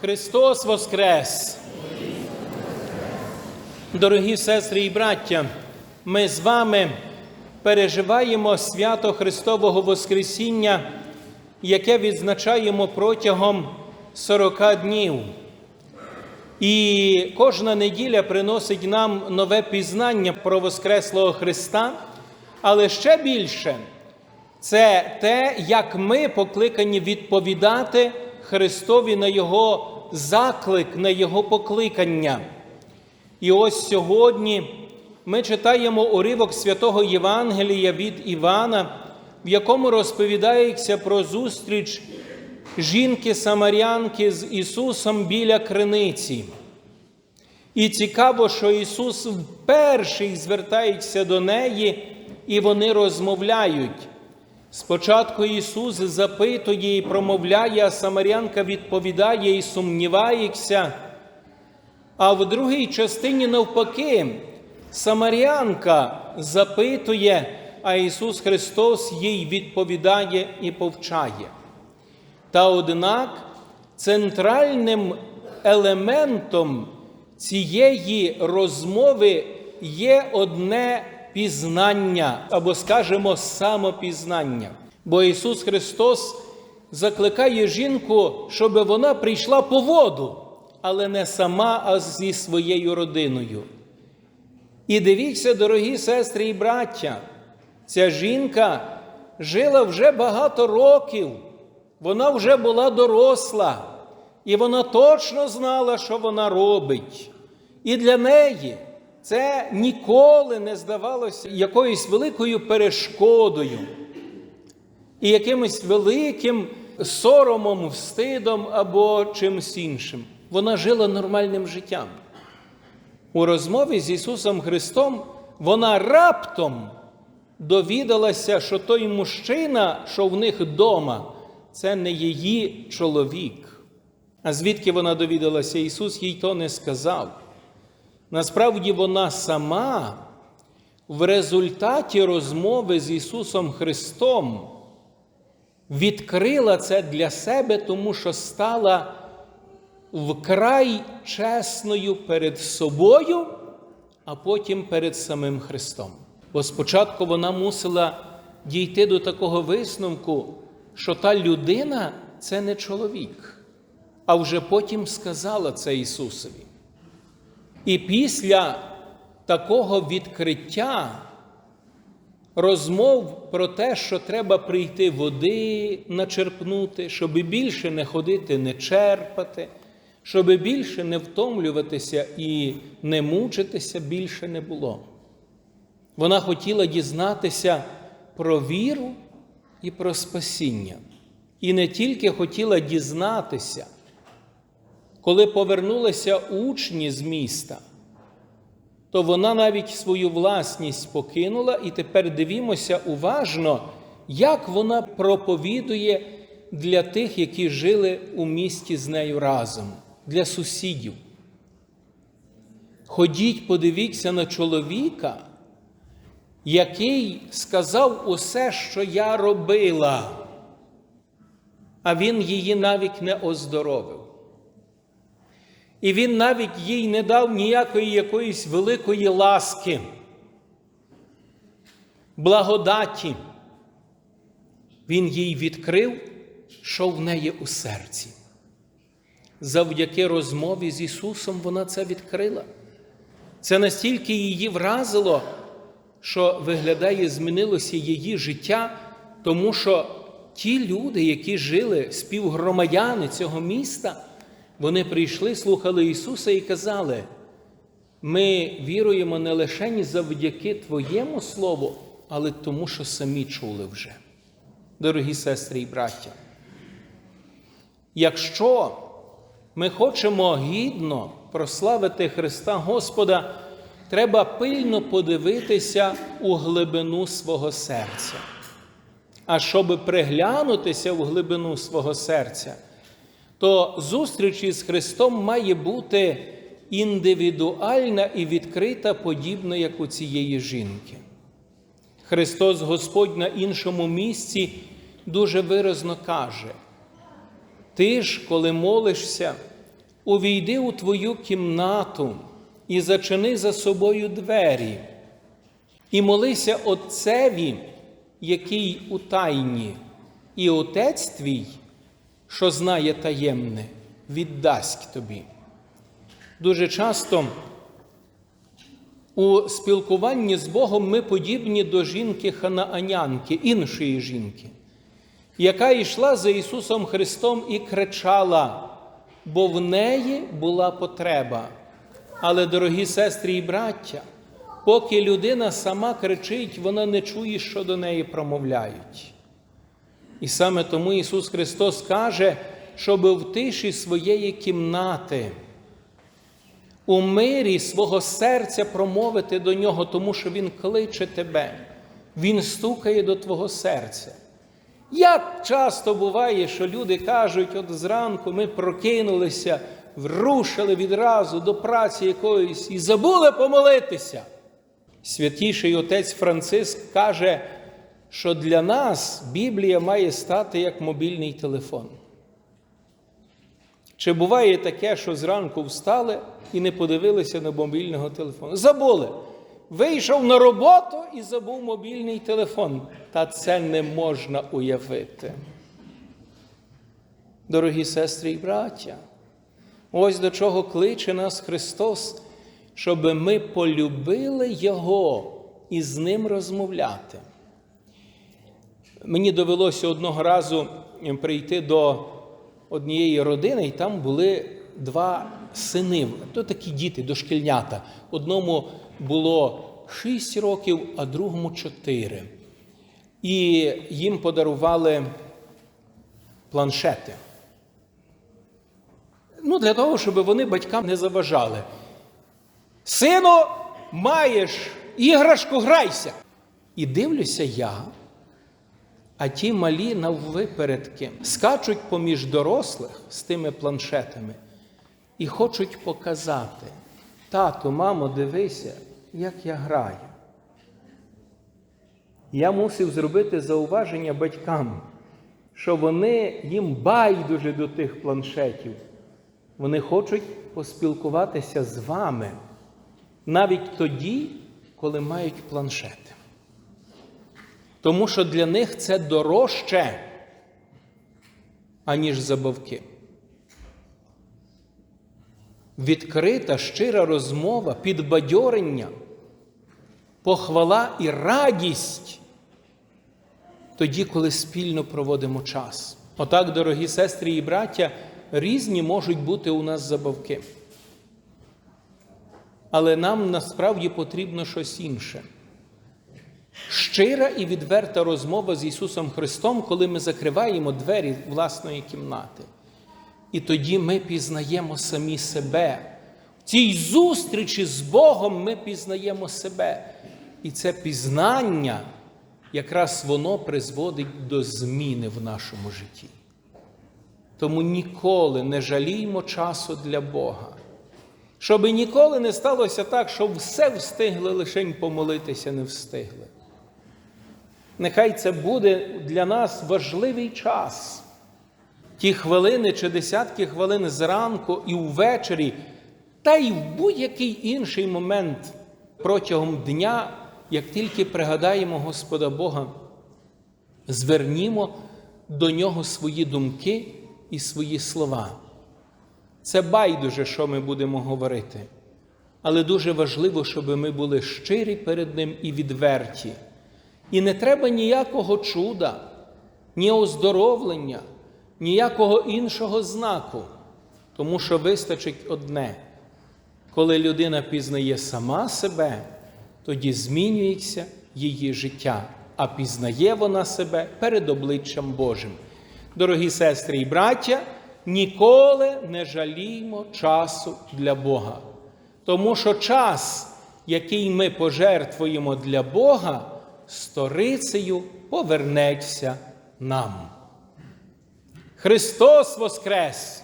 Христос Воскрес! Дорогі сестри і браття, ми з вами переживаємо свято Христового Воскресіння, яке відзначаємо протягом 40 днів. І кожна неділя приносить нам нове пізнання про Воскреслого Христа, але ще більше це те, як ми покликані відповідати Христові на Його заклик, на Його покликання. І ось сьогодні ми читаємо уривок святого Євангелія від Івана, в якому розповідається про зустріч жінки-самарянки з Ісусом біля криниці. І цікаво, що Ісус вперше звертається до неї, і вони розмовляють. Спочатку Ісус запитує і промовляє, а Самарянка відповідає і сумнівається. А в другій частині, навпаки, Самарянка запитує, а Ісус Христос їй відповідає і повчає. Та однак центральним елементом цієї розмови є одне пізнання або, скажімо, самопізнання. Бо Ісус Христос закликає жінку, щоб вона прийшла по воду, але не сама, а зі своєю родиною. І дивіться, дорогі сестри і браття, ця жінка жила вже багато років, вона вже була доросла, і вона точно знала, що вона робить. І для неї це ніколи не здавалося якоюсь великою перешкодою і якимось великим соромом, встидом або чимось іншим. Вона жила нормальним життям. У розмові з Ісусом Христом вона раптом довідалася, що той мужчина, що в них вдома, це не її чоловік. А звідки вона довідалася? Ісус їй то не сказав. Насправді вона сама в результаті розмови з Ісусом Христом відкрила це для себе, тому що стала вкрай чесною перед собою, а потім перед самим Христом. Бо спочатку вона мусила дійти до такого висновку, що та людина це не чоловік, а вже потім сказала це Ісусові. І після такого відкриття розмов про те, що треба прийти води начерпнути, щоб більше не ходити, не черпати, щоб більше не втомлюватися і не мучитися, більше не було. Вона хотіла дізнатися про віру і про спасіння. І не тільки хотіла дізнатися, коли повернулися учні з міста, то вона навіть свою власність покинула, і тепер дивімося уважно, як вона проповідує для тих, які жили у місті з нею разом, для сусідів. Ходіть, подивіться на чоловіка, який сказав усе, що я робила, а він її навіть не оздоровив. І він навіть їй не дав ніякої якоїсь великої ласки, благодаті. Він їй відкрив, що в неї у серці. Завдяки розмові з Ісусом вона це відкрила. Це настільки її вразило, що виглядає, змінилося її життя, тому що ті люди, які жили співгромадяни цього міста, вони прийшли, слухали Ісуса і казали, ми віруємо не лише завдяки Твоєму Слову, але тому, що самі чули вже. Дорогі сестри і браття. Якщо ми хочемо гідно прославити Христа Господа, треба пильно подивитися у глибину свого серця. А щоб приглянутися в глибину свого серця, то зустріч із Христом має бути індивідуальна і відкрита, подібно як у цієї жінки. Христос Господь на іншому місці дуже виразно каже: Ти ж, коли молишся, увійди у твою кімнату і зачини за собою двері, і молися Отцеві, який у тайні, і Отець твій, що знає таємне, віддасть тобі. Дуже часто у спілкуванні з Богом ми подібні до жінки Ханаанянки, іншої жінки, яка йшла за Ісусом Христом і кричала, бо в неї була потреба. Але, дорогі сестри і браття, поки людина сама кричить, вона не чує, що до неї промовляють. І саме тому Ісус Христос каже, щоб в тиші своєї кімнати, у мирі свого серця промовити до Нього, тому що Він кличе тебе, Він стукає до Твого серця. Як часто буває, що люди кажуть, от зранку ми прокинулися, врушили відразу до праці якоїсь і забули помолитися. Святіший отець Франциск каже, що для нас Біблія має стати як мобільний телефон. Чи буває таке, що зранку встали і не подивилися на мобільного телефону? Забули. Вийшов на роботу і забув мобільний телефон. Та це не можна уявити. Дорогі сестри і браття, ось до чого кличе нас Христос, щоб ми полюбили Його і з Ним розмовляти. Мені довелося одного разу прийти до однієї родини, і там були два сини, то такі діти, дошкільнята. Одному було 6 років, а другому 4. І їм подарували планшети. Ну, для того, щоб вони батькам не заважали. Сину, маєш іграшку, грайся. І дивлюся я, а ті малі наввипередки скачуть поміж дорослих з тими планшетами і хочуть показати, тату, мамо, дивися, як я граю. Я мусив зробити зауваження батькам, що вони їм байдуже до тих планшетів. Вони хочуть поспілкуватися з вами навіть тоді, коли мають планшети. Тому що для них це дорожче, аніж забавки. Відкрита, щира розмова, підбадьорення, похвала і радість тоді, коли спільно проводимо час. Отак, дорогі сестри і браття, різні можуть бути у нас забавки. Але нам насправді потрібно щось інше. Щира і відверта розмова з Ісусом Христом, коли ми закриваємо двері власної кімнати. І тоді ми пізнаємо самі себе. В цій зустрічі з Богом ми пізнаємо себе. І це пізнання, якраз воно призводить до зміни в нашому житті. Тому ніколи не жаліймо часу для Бога. Щоб ніколи не сталося так, що все встигли, лишень помолитися не встигли. Нехай це буде для нас важливий час. Ті хвилини чи десятки хвилин зранку і ввечері, та й в будь-який інший момент протягом дня, як тільки пригадаємо Господа Бога, звернімо до Нього свої думки і свої слова. Це байдуже, що ми будемо говорити, але дуже важливо, щоб ми були щирі перед Ним і відверті. І не треба ніякого чуда, ні оздоровлення, ніякого іншого знаку, тому що вистачить одне. Коли людина пізнає сама себе, тоді змінюється її життя, а пізнає вона себе перед обличчям Божим. Дорогі сестри і браття, ніколи не жаліймо часу для Бога. Тому що час, який ми пожертвуємо для Бога, сторицею повернеться нам. Христос Воскрес!